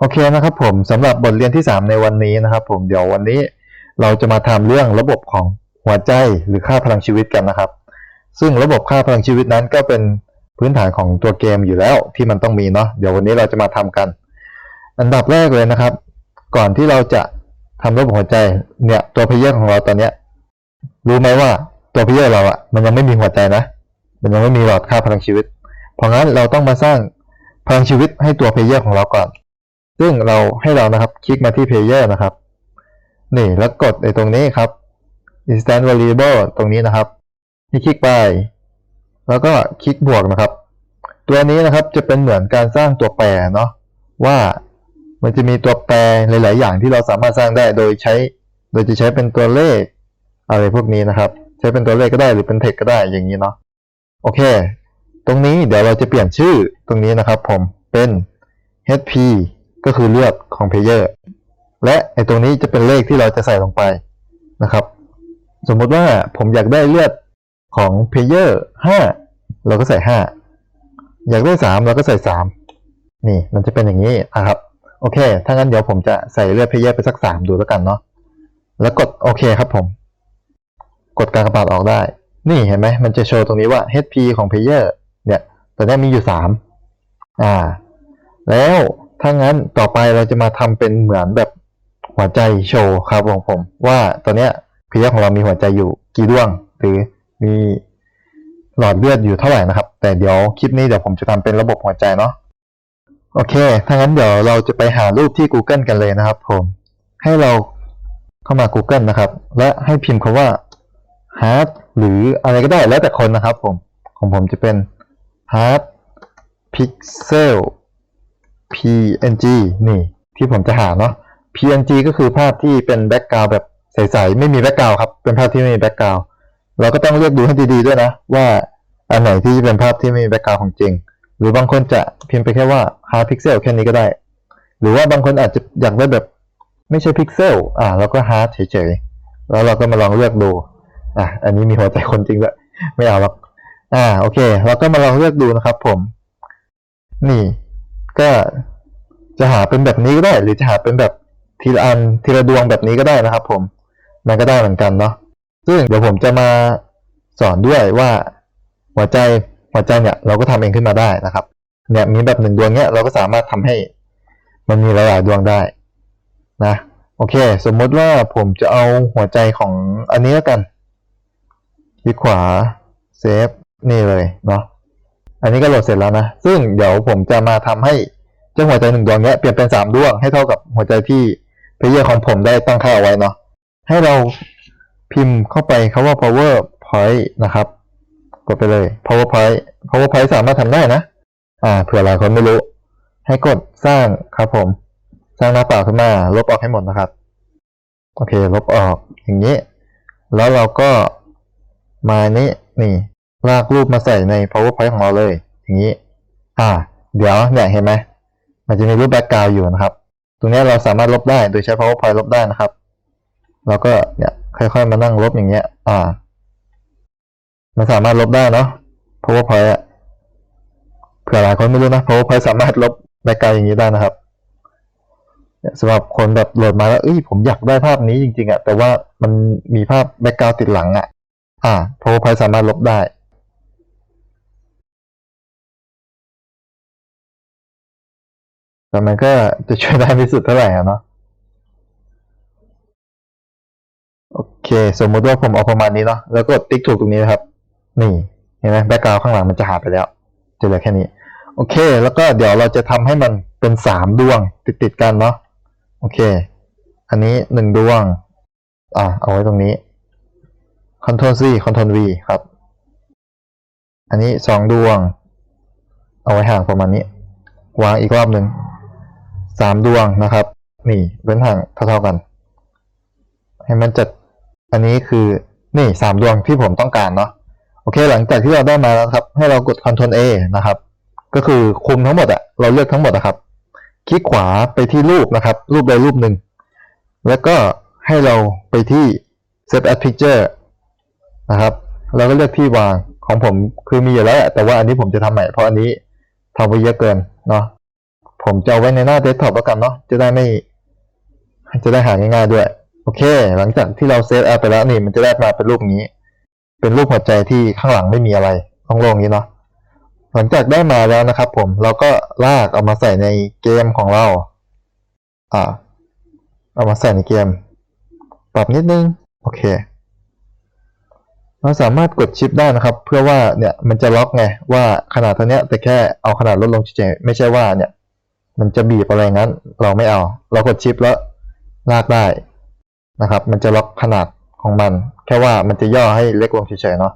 โอเคนะครับผมสำหรับบทเรียนที่ 3 ในวันนี้นะครับ ผมเดี๋ยววันนี้เราจะมาทำเรื่องระบบของหัวใจหรือค่าพลังชีวิตกันนะครับ ซึ่งระบบค่าพลังชีวิตนั้นก็เป็นพื้นฐานของตัวเกมอยู่แล้วที่มันต้องมีเนาะเดี๋ยววันนี้เราจะมาทำกัน อันดับแรกเลยนะครับ ก่อนที่เราจะทำระบบหัวใจเนี่ยตัวเพลเยอร์ของเราตอนเนี้ยรู้ไหมว่าตัวเพลเยอร์เราอะมันยังไม่มีหัวใจนะ มันยังไม่มีหลอดค่าพลังชีวิต เพราะงั้นเราต้องมาสร้างพลังชีวิตให้ตัวเพลเยอร์ของเราก่อน ซึ่งเราให้เรานะครับคลิกมาที่เพลเยอร์นะครับ นี่แล้วกดในตรงนี้ครับ instant variable ตรงนี้นะครับให้คลิกไปแล้วก็คลิกบวกนะครับ ตัวนี้นะครับจะเป็นเหมือนการสร้างตัวแปรเนาะว่ามันจะมีตัวแปรหลาย ๆ อย่างที่เราสามารถสร้างได้โดยใช้ โดยจะใช้เป็นตัวเลขอะไรพวกนี้นะครับ ใช้เป็นตัวเลขก็ได้หรือเป็นเทคก็ได้อย่างนี้เนาะโอเค ตรงนี้เดี๋ยวเราจะเปลี่ยนชื่อตรงนี้นะครับ ผมเป็น HP ก็คือเลือดของเพลเยอร์และไอตรงนี้จะเป็นเลขที่เราจะใส่ลงไปนะครับ สมมติว่าผมอยากได้เลือดของเพลเยอร์5เราก็ใส่5อยากได้3เราก็ใส่3นี่มันจะเป็นอย่างนี้นะครับ โอเค ถ้างั้นเดี๋ยวผมจะใส่เลือดเพลเยอร์ไปสัก3ดูแล้วกันเนาะแล้วกดโอเคครับผม กดการกระบาดออกได้ นี่เห็นไหมมันจะโชว์ตรงนี้ว่า HP ของเพลเยอร์เนี่ยตอนนี้มีอยู่3อ่า แล้ว ถ้างั้นต่อไปเราจะมาทำเป็นเหมือนแบบหัวใจโชว์ครับของผม ว่าตอนเนี้ยเพลเยอของเรามีหัวใจอยู่กี่ดวง หรือมีหลอดเลือดอยู่เท่าไหร่นะครับ แต่เดี๋ยวคลิปนี้เดี๋ยวผมจะทำเป็นระบบหัวใจเนาะโอเค ถ้างั้นเดี๋ยวเราจะไปหารูปที่ Google กันเลยนะครับผม ให้เราเข้ามา Google นะครับ และให้พิมพ์คำว่า heart หรืออะไรก็ได้แล้วแต่คนนะครับผม ของผมจะเป็น heart pixel PNG นี่ที่ผมจะหาเนาะ PNG ก็คือภาพที่เป็นแบ็กกราวแบบใสๆ ไม่มีแบ็กกราวครับ เป็นภาพที่ไม่มีแบ็กกราวเราก็ต้องเลือกดูให้ดีๆด้วยนะ ว่าอันไหนที่เป็นภาพที่ไม่มีแบ็กกราวของจริง หรือบางคนจะพิมพ์ไปแค่ว่า hard pixel แค่นี้ก็ได้ หรือว่าบางคนอาจจะอยากได้แบบไม่ใช่พิกเซลอ่าแล้วก็ hard เฉยๆ แล้วเราก็มาลองเลือกดูอะอันนี้มีหัวใจคนจริงด้วยไม่เอาหรอกอ่าโอเค เราก็มาลองเลือกดูนะครับผม นี่ ก็จะหาเป็นแบบนี้ก็ได้ หรือจะหาเป็นแบบทีละอันทีละดวงแบบนี้ก็ได้นะครับ ผม มันก็ได้เหมือนกันเนาะซึ่งเดี๋ยวผมจะมาสอนด้วยว่าหัวใจหัวใจเนี่ยเราก็ทำเองขึ้นมาได้นะครับ เนี่ยมีแบบหนึ่งดวงเนี้ยเราก็สามารถทำให้ มันมีหลายๆดวงได้นะโอเค สมมติว่าผมจะเอาหัวใจของอันนี้แล้วกันคลิกขวาเซฟนี่เลยเนาะ อันนี้ก็โหลดเสร็จแล้วนะ ซึ่งเดี๋ยวผมจะมาทำให้เจ้าหัวใจหนึ่งดวงเนี้ยเปลี่ยนเป็นสามดวงให้เท่ากับหัวใจที่เพเยอร์ของผมได้ตั้งค่าเอาไว้เนาะ ให้เราพิมพ์เข้าไปคาว่า power point นะครับ กดไปเลย power point power point สามารถทำได้นะ อ่า เผื่อหลายคนไม่รู้ ให้กดสร้างครับผม สร้างหน้าเปล่าขึ้นมา ลบออกให้หมดนะครับ โอเค ลบออก อย่างนี้ แล้วเราก็มานี้นี่ ลากรูปมาใส่ใน powerpoint ของเราเลย อย่างนี้ อ่า เดี๋ยวเนี่ยเห็นไหม มันจะมีรูปแบ็กกราวอยู่นะครับ ตรงนี้เราสามารถลบได้โดยใช้ powerpoint ลบได้นะครับ แล้วก็เนี่ยค่อยๆมานั่งลบอย่างเงี้ย อ่า มันสามารถลบได้เนาะ powerpoint อะเผื่อหลายคนไม่รู้นะ powerpoint สามารถลบแบ็กกราวอย่างนี้ได้นะครับสำหรับคนแบบโหลดมาแล้วเอ้ยผมอยากได้ภาพนี้จริงๆอะแต่ว่ามันมีภาพแบ็กกราวติดหลังอะอ่า PowerPoint สามารถลบได้ แต่มันก็จะช่วยได้ไม่สุดเท่าไหร่อะเนาะโอเค สมมุติว่าผมเอาประมาณนี้เนาะแล้วก็ติ๊กถูกตรงนี้นะครับ นี่เห็นไหมแบ็กกราวข้างหลังมันจะหายไปแล้วจะเหลือแค่นี้ โอเค แล้วก็เดี๋ยวเราจะทำให้มันเป็นสามดวงติดๆกันเนาะโอเค อันนี้หนึ่งดวง อ่าเอาไว้ตรงนี้ Ctrl C Ctrl V ครับ อันนี้สองดวง เอาไว้ห่างประมาณนี้ วางอีกรอบหนึ่ง สามดวงนะครับ นี่เว้นห่างเท่าๆกัน ให้มันจัดอันนี้คือนี่สามดวงที่ผมต้องการเนาะโอเค หลังจากที่เราได้มาแล้วครับ ให้เรากด Ctrl A นะครับ ก็คือคุมทั้งหมดอะเราเลือกทั้งหมดอะครับ คลิกขวาไปที่รูปนะครับ รูปใดรูปหนึ่ง แล้วก็ให้เราไปที่ Set as Picture นะครับแล้วก็เลือกที่วางของผมคือมีอยู่แล้วแต่ว่าอันนี้ผมจะทำใหม่เพราะอันนี้ทำไปเยอะเกินเนาะ ผมจะเอาไว้ในหน้าเดสก์ท็อปแล้วกันเนาะจะได้ไม่ จะได้หาง่ายๆด้วย โอเค หลังจากที่เราเซตแอปไปแล้วนี่มันจะได้มาเป็นรูปนี้ เป็นรูปหัวใจที่ข้างหลังไม่มีอะไรโล่งๆนี้เนาะหลังจากได้มาแล้วนะครับผมเราก็ลากเอามาใส่ในเกมของเรา อ่า เอามาใส่ในเกม ปรับนิดนึง โอเค เราสามารถกดชิปได้นะครับ เพื่อว่าเนี่ยมันจะล็อกไงว่าขนาดเท่านี้แต่แค่เอาขนาดลดลงเฉยๆไม่ใช่ว่าเนี่ย มันจะบีบอะไรงั้น เราไม่เอา เรากดชิปแล้วลากได้นะครับ มันจะล็อกขนาดของมัน แค่ว่ามันจะย่อให้เล็กลงเฉยๆเนาะ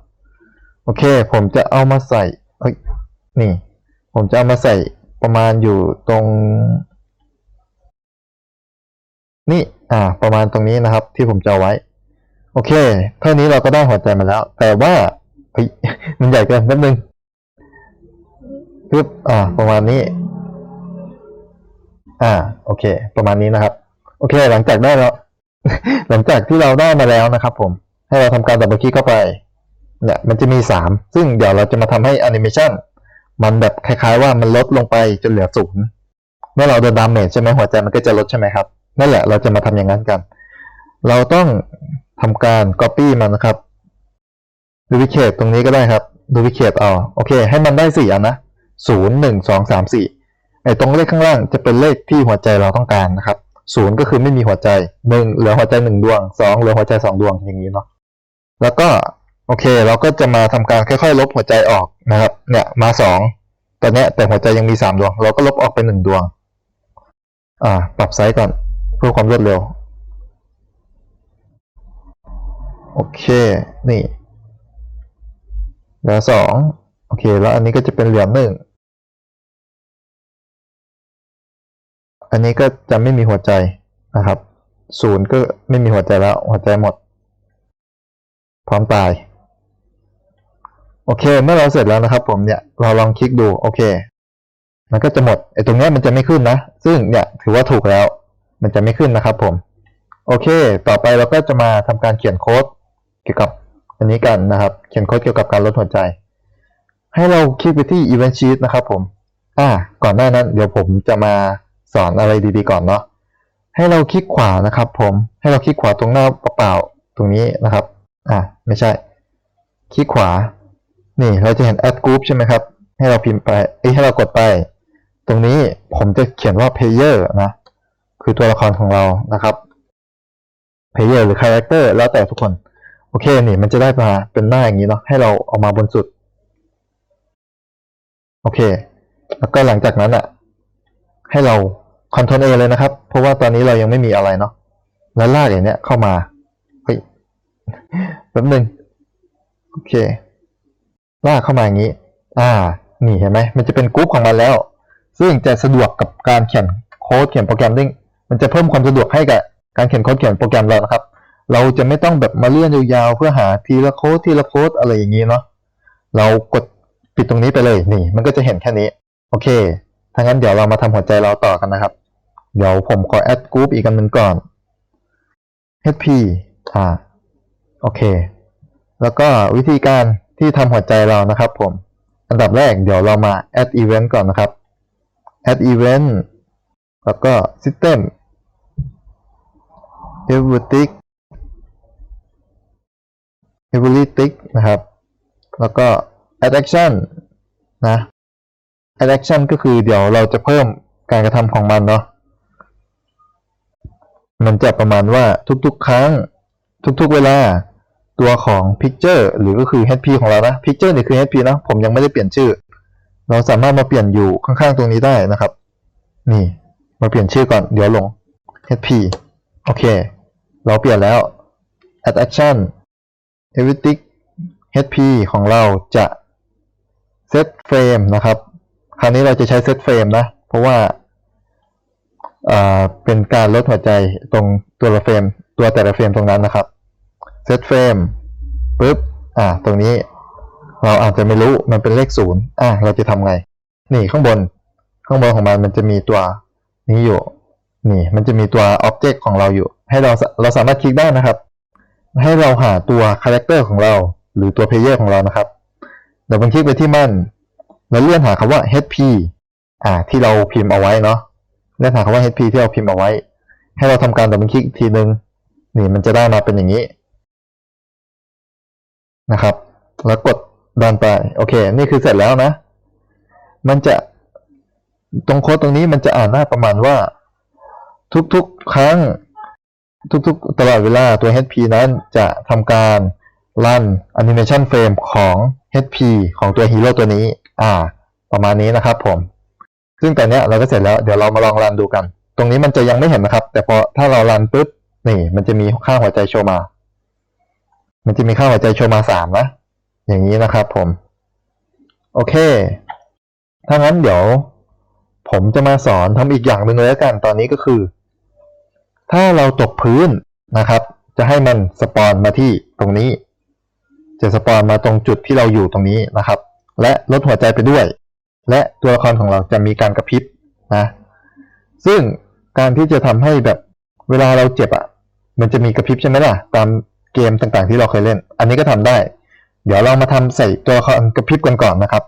โอเค ผมจะเอามาใส่เอ้ยนี่ ผมจะเอามาใส่ประมาณอยู่ตรง นี่อ่า ประมาณตรงนี้นะครับ ที่ผมจะเอาไว้ โอเคเท่านี้เราก็ได้หัวใจมาแล้ว แต่ว่าเฮ้ยมันใหญ่เกินแป๊บนึงปึ๊บอ่า ประมาณนี้ อ่า โอเค ประมาณนี้นะครับ โอเค หลังจากได้แล้ว หลังจากที่เราได้มาแล้วนะครับ ผม ให้เราทำการดับเบิลคลิกเข้าไป เนี่ย มันจะมีสามซึ่งเดี๋ยวเราจะมาทำให้แอนิเมชันมันแบบคล้ายๆว่ามันลดลงไปจนเหลือศูนย์เมื่อเราโดนดาเมจใช่ไหมหัวใจมันก็จะลดใช่ไหมครับ นั่นแหละ เราจะมาทำอย่างนั้นกัน เราต้องทำการ Copy มันนะครับ Duplicate ตรงนี้ก็ได้ครับ Duplicate เอา โอเค ให้มันได้สี่อันนะศูนย์หนึ่งสองสามสี่ ไอ้ตรงเลขข้างล่างจะเป็นเลขที่หัวใจเราต้องการนะครับศูนย์ก็คือไม่มีหัวใจหนึ่งเหลือหัวใจหนึ่งดวงสองเหลือหัวใจสองดวงอย่างนี้เนาะแล้วก็โอเค เราก็จะมาทำการค่อยๆ ลบหัวใจออกนะครับ เนี่ยมาสองตอนเนี้ยแต่หัวใจยังมีสามดวง เราก็ลบออกไปหนึ่งดวง อ่า ปรับไซส์ก่อนเพื่อความรวดเร็ว โอเค นี่เหลือสองโอเค แล้วอันนี้ก็จะเป็นเหลือหนึ่ง อันนี้ก็จะไม่มีหัวใจนะครับศูนย์ก็ไม่มีหัวใจแล้ว หัวใจหมด พร้อมตาย โอเค เมื่อเราเสร็จแล้วนะครับ ผมเนี่ยเราลองคลิกดูโอเค มันก็จะหมดไอ้ตรงนี้มันจะไม่ขึ้นนะ ซึ่งเนี่ยถือว่าถูกแล้ว มันจะไม่ขึ้นนะครับ ผม โอเค ต่อไปเราก็จะมาทำการเขียนโค้ดเกี่ยวกับอันนี้กันนะครับ เขียนโค้ดเกี่ยวกับการลดหัวใจ ให้เราคลิกไปที่ Event Sheet นะครับ ผม อ่า ก่อนหน้านั้น เดี๋ยวผมจะมา สอนอะไรดีๆก่อนเนาะให้เราคลิกขวานะครับ ผมให้เราคลิกขวาตรงหน้าเปล่าๆตรงนี้นะครับอ่าไม่ใช่ คลิกขวา นี่เราจะเห็น add group ใช่ไหมครับ ให้เราพิมพ์ไปเอ้ให้เรากดไป ตรงนี้ผมจะเขียนว่า player นะ คือตัวละครของเรานะครับ player หรือ character แล้วแต่ทุกคน โอเค นี่มันจะได้มาเป็นหน้าอย่างนี้เนาะให้เราเอามาบนสุด โอเค แล้วก็หลังจากนั้นอะ ให้เรา Ctrl A เลยนะครับ เพราะว่าตอนนี้เรายังไม่มีอะไรเนาะแล้วลากอย่างเนี้ยเข้ามาเฮ้ยแป๊บหนึ่งโอเค ลากเข้ามาอย่างนี้ อ่า นี่เห็นไหมมันจะเป็นกรุ๊ปของมันแล้ว ซึ่งจะสะดวกกับการเขียนโค้ดเขียนโปรแกรมมิ่งมันจะเพิ่มความสะดวกให้กับการเขียนโค้ดเขียนโปรแกรมเรานะครับ เราจะไม่ต้องแบบมาเลื่อนยาวๆเพื่อหาทีละโค้ดทีละโค้ดอะไรอย่างนี้เนาะเรากดปิดตรงนี้ไปเลยนี่ มันก็จะเห็นแค่นี้ โอเคถ้างั้นเดี๋ยวเรามาทำหัวใจเราต่อกันนะครับ เดี๋ยวผมขอแอดกรุ๊ปอีกอันหนึ่งก่อน HP อ่า โอเค แล้วก็วิธีการที่ทำหัวใจเรานะครับผม อันดับแรกเดี๋ยวเรามา add event ก่อนนะครับ add event แล้วก็ system e v o l u t i c e v o l u t i c นะครับ แล้วก็ add action นะ add action ก็คือเดี๋ยวเราจะเพิ่มการกระทำของมันเนาะ มันจะประมาณว่าทุกๆ ครั้ง ทุกๆ เวลาตัวของ Picture หรือก็คือ HP ของเรานะ Picture นี่คือ HP นะผมยังไม่ได้เปลี่ยนชื่อ เราสามารถมาเปลี่ยนอยู่ข้างๆ ตรงนี้ได้นะครับ นี่มาเปลี่ยนชื่อก่อนเดี๋ยวลง HP โอเค เราเปลี่ยนแล้ว add action everything HP ของเราจะ set frame นะครับ คราวนี้เราจะใช้ set frame นะ เพราะว่าอ่า เป็นการลดหัวใจตรงตัวละเฟรม ตัวแต่ละเฟรมตรงนั้นนะครับ set frame ปุ๊บอ่าตรงนี้เราอาจจะไม่รู้มันเป็นเลขศูนย์อ่าเราจะทำไง นี่ข้างบน ข้างบนของมันมันจะมีตัวนี้อยู่ นี่มันจะมีตัว object ของเราอยู่ ให้เราเราสามารถคลิกได้นะครับ ให้เราหาตัว character ของเรา หรือตัว player ของเรานะครับเดี๋ยวผมคลิกไปที่มัน แล้วเลื่อนหาคำว่า HP อ่า ที่เราพิมพ์เอาไว้เนาะ เนื้อหาคำว่า HP ที่เราพิมพ์เอาไว้ ให้เราทำการดับเบิลคลิกอีกทีนึงนี่มันจะได้มาเป็นอย่างนี้นะครับ แล้วกดดันไป โอเค นี่คือเสร็จแล้วนะ มันจะตรงโค้ดตรงนี้มันจะอ่านหน้าประมาณว่า ทุกๆ ครั้ง ทุกๆ ตลอดเวลาตัว HP นั้นจะทำการรัน Animation Frame ของ HP ของตัวฮีโร่ตัวนี้ อ่า ประมาณนี้นะครับผม ซึ่งตอนนี้เราก็เสร็จแล้ว เดี๋ยวเรามาลองรันดูกัน ตรงนี้มันจะยังไม่เห็นนะครับ แต่พอถ้าเรารันปุ๊บ นี่ มันจะมีค่าหัวใจโชว์มา มันจะมีค่าหัวใจโชว์มาสามนะ อย่างนี้นะครับผม โอเค ถ้างั้นเดี๋ยว ผมจะมาสอนทำอีกอย่างหนึ่งเลยแล้วกัน ตอนนี้ก็คือ ถ้าเราตกพื้นนะครับ จะให้มันสปอนมาที่ตรงนี้ จะสปอนมาตรงจุดที่เราอยู่ตรงนี้นะครับ และลดหัวใจไปด้วย และตัวละครของเราจะมีการกระพริบนะ ซึ่งการที่จะทำให้แบบเวลาเราเจ็บอะ่ะ มันจะมีกระพริบใช่ไหมล่ะ ตามเกมต่างๆที่เราเคยเล่น อันนี้ก็ทำได้ เดี๋ยวเรามาทำใส่ตัวละครกระพริบกันก่อนนะครับ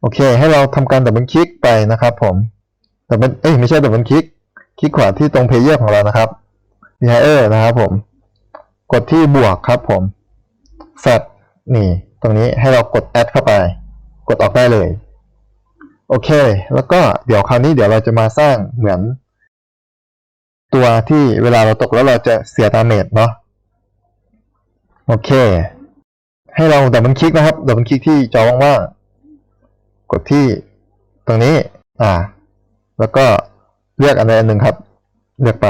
โอเค ให้เราทำการดับเบิลคลิกไปนะครับผมดับเบิลเอ้ยไม่ใช่ดับเบิลคลิก คลิกขวาที่ตรงเพลเยอร์ของเรานะครับ v i r นะครับผม กดที่บวกครับผมแฟดนี่ ตรงนี้ให้เรากด add เข้าไป กดออกได้เลย โอเค แล้วก็เดี๋ยวคราวนี้เดี๋ยวเราจะมาสร้างเหมือน ตัวที่เวลาเราตกแล้วเราจะเสียดาเมจเนาะโอเค ให้เราดับเบิลคลิกนะครับดับเบิลคลิกที่จอว่างๆกดที่ตรงนี้ อ่า แล้วก็เลือกอันใดอันหนึ่งครับ เลือกไป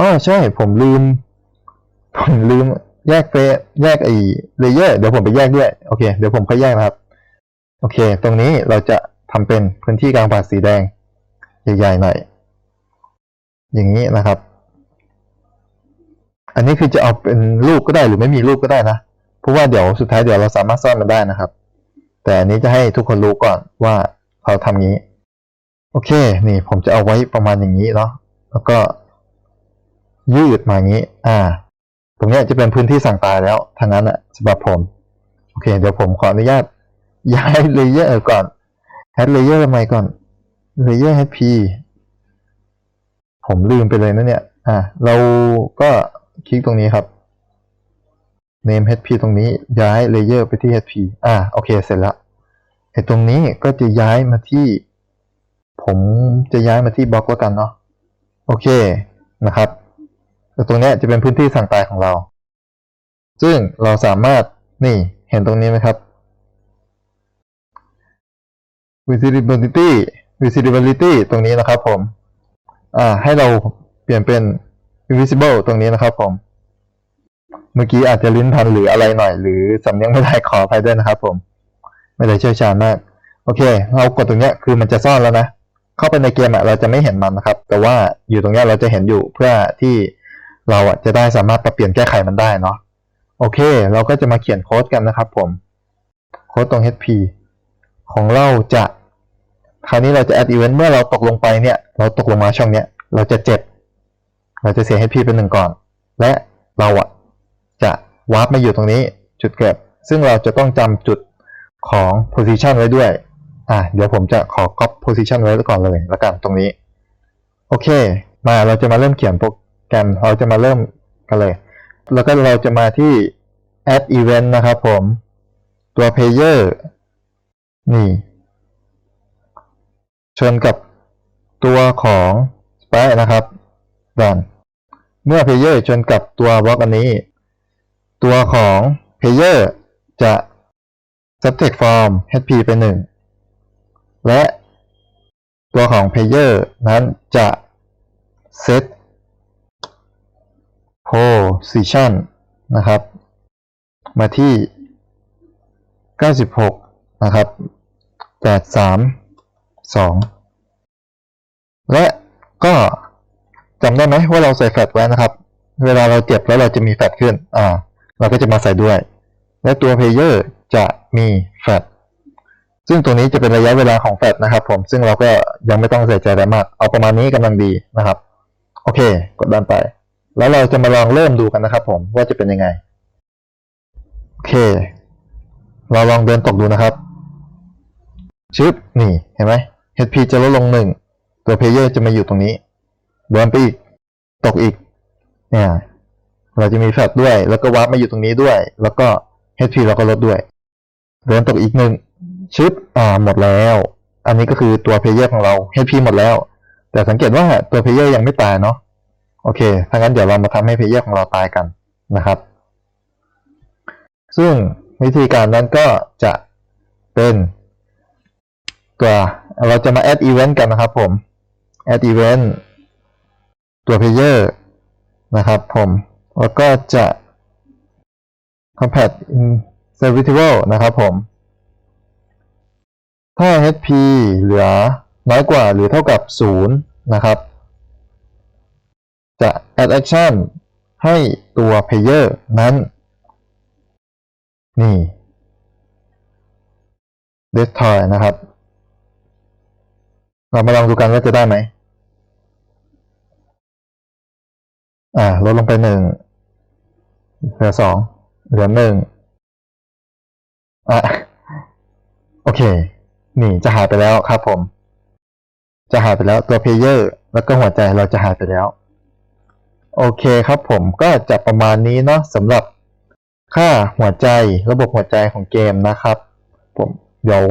อ๋อใช่ ผมลืม ผมลืมแยกเฟแยกไอ้เลเยอร์เดี๋ยวผมไปแยกด้วย โอเค เดี๋ยวผมค่อยแยกนะครับ โอเค ตรงนี้เราจะทำเป็นพื้นที่กลางป่าดสีแดงใหญ่ๆหน่อย อย่างนี้นะครับ อันนี้คือจะเอาเป็นรูปก็ได้หรือไม่มีรูปก็ได้นะ เพราะว่าเดี๋ยวสุดท้ายเดี๋ยวเราสามารถซ่อนมันได้นะครับ แต่อันนี้จะให้ทุกคนรู้ก่อนว่าเราทำงี้ โอเค นี่ผมจะเอาไว้ประมาณอย่างนี้เนาะ แล้วก็ยืดมาอย่างนี้ อ่า ตรงนี้จะเป็นพื้นที่สั่งตายแล้วทางนั้นอะสำหรับผม โอเค เดี๋ยวผมขออนุญาต ย้ายเลเยอร์ก่อนแฮดเลเยอร์ใหม่ก่อนเลเยอร์ HP ผมลืมไปเลยนะเนี่ย อ่าเราก็คลิกตรงนี้ครับ name HP ตรงนี้ย้ายเลเยอร์ไปที่ HP อ่าโอเค เสร็จแล้วไอ้ตรงนี้ก็จะย้ายมาที่ ผมจะย้ายมาที่บล็อกแล้วกันเนาะ โอเค นะครับแต่ตรงเนี้ยจะเป็นพื้นที่สั่งตายของเรา ซึ่งเราสามารถ นี่ เห็นตรงนี้ไหมครับ visibility visibility ตรงนี้นะครับผม อ่า ให้เราเปลี่ยนเป็น invisible ตรงนี้นะครับผม เมื่อกี้อาจจะลิ้นพันหรืออะไรหน่อย หรือสำเนียงไม่ได้ขออภัยด้วยนะครับผม ไม่ได้เชี่ยวชาญมาก โอเค เรากดตรงเนี้ยคือมันจะซ่อนแล้วนะ เข้าไปในเกมอะเราจะไม่เห็นมันนะครับ แต่ว่าอยู่ตรงเนี้ยเราจะเห็นอยู่เพื่อที่เราอะจะได้สามารถปรับเปลี่ยนแก้ไขมันได้เนาะ โอเค เราก็จะมาเขียนโค้ดกันนะครับผม โค้ดตรง HP ของเราจะคราวนี้เราจะ add event เมื่อเราตกลงไปเนี่ย เราตกลงมาช่องเนี้ย เราจะเจ็บ เราจะเสีย HP เป็นหนึ่งก่อน และเราอะจะวาร์ปมาอยู่ตรงนี้จุดเกิด ซึ่งเราจะต้องจำจุดของ position ไว้ด้วย อะเดี๋ยวผมจะขอ copy position ไว้ก่อนเลยล้วกันตรงนี้ โอเค มาเราจะมาเริ่มเขียนโปรแกรม เราจะมาเริ่มกันเลย แล้วก็เราจะมาที่ add event นะครับผม ตัว player นี่ ชนกับตัวของ sprite นะครับดันเมื่อ player ชนกับตัวบล็อกอันนี้ ตัวของ player จะ subject form hp เป็นหนึ่งและตัวของ player นั้นจะ set position นะครับ มาที่ 96 นะครับ 832 และก็จำได้ไหมว่าเราใส่แฟลชไว้นะครับ เวลาเราเจ็บแล้วเราจะมีแฟลชขึ้น อ่า เราก็จะมาใส่ด้วย และตัว player จะมีแฟลชซึ่งตัวนี้จะเป็นระยะเวลาของแฟลชนะครับผม ซึ่งเราก็ยังไม่ต้องใส่ใจอะไรมาก เอาประมาณนี้กำลังดีนะครับ โอเค กดดันไป แล้วเราจะมาลองเริ่มดูกันนะครับผมว่าจะเป็นยังไง โอเค เราลองเดินตกดูนะครับ ชึบนี่ เห็นไหม HP จะลดลงหนึ่งตัวเพลเยอร์จะมาอยู่ตรงนี้โดนไปอีก ตกอีก เนี่ย เราจะมีแฟลชด้วย แล้วก็วาร์ปมาอยู่ตรงนี้ด้วย แล้วก็ HP เราก็ลดด้วยโดนตกอีกหนึ่งชึบอ่าหมดแล้ว อันนี้ก็คือตัวเพลเยอร์ของเรา HP หมดแล้ว แต่สังเกตว่าตัวเพลเยอร์ยังไม่ตายเนาะโอเคถ้างั้นเดี๋ยวเรามาทำให้เพลเยอร์ของเราตายกันนะครับ ซึ่งวิธีการนั้นก็จะเป็น ตัวเราจะมา add event กันนะครับผม add event ตัว player นะครับผม แล้วก็จะ compat in servitable นะครับผม ถ้า HP เหลือน้อยกว่าหรือเท่ากับ 0 นะครับ จะ add action ให้ตัว player นั้น นี่ destroy นะครับ เรามาลองดูกันว่าจะได้ไหม อ่า ลดลงไปหนึ่งเหลือสองเหลือหนึ่งอะโอเค นี่จะหายไปแล้วครับผม จะหายไปแล้วตัวเพลเยอร์แล้วก็หัวใจเราจะหายไปแล้ว โอเคครับผมก็จะประมาณนี้เนาะสำหรับค่าหัวใจระบบหัวใจของเกมนะครับ ผมเดี๋ยว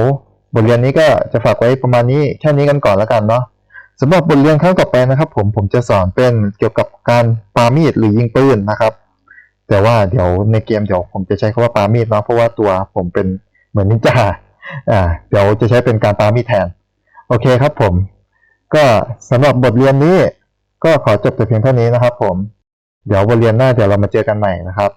บทเรียนนี้ก็จะฝากไว้ประมาณนี้แค่นี้กันก่อนแล้วกันเนาะสำหรับบทเรียนครั้งต่อไปนะครับ ผมผมจะสอนเป็นเกี่ยวกับการปามีดหรือยิงปืนนะครับ แต่ว่าเดี๋ยวในเกมเดี๋ยวผมจะใช้คำว่าปามีดเนาะเพราะว่าตัวผมเป็นเหมือนนินจาอ่าเดี๋ยวจะใช้เป็นการปามีดแทน โอเคครับผม ก็สำหรับบทเรียนนี้ ก็ขอจบแต่เพียงเท่านี้นะครับ ผม เดี๋ยวบทเรียนหน้าเดี๋ยวเรามาเจอกันใหม่นะครับ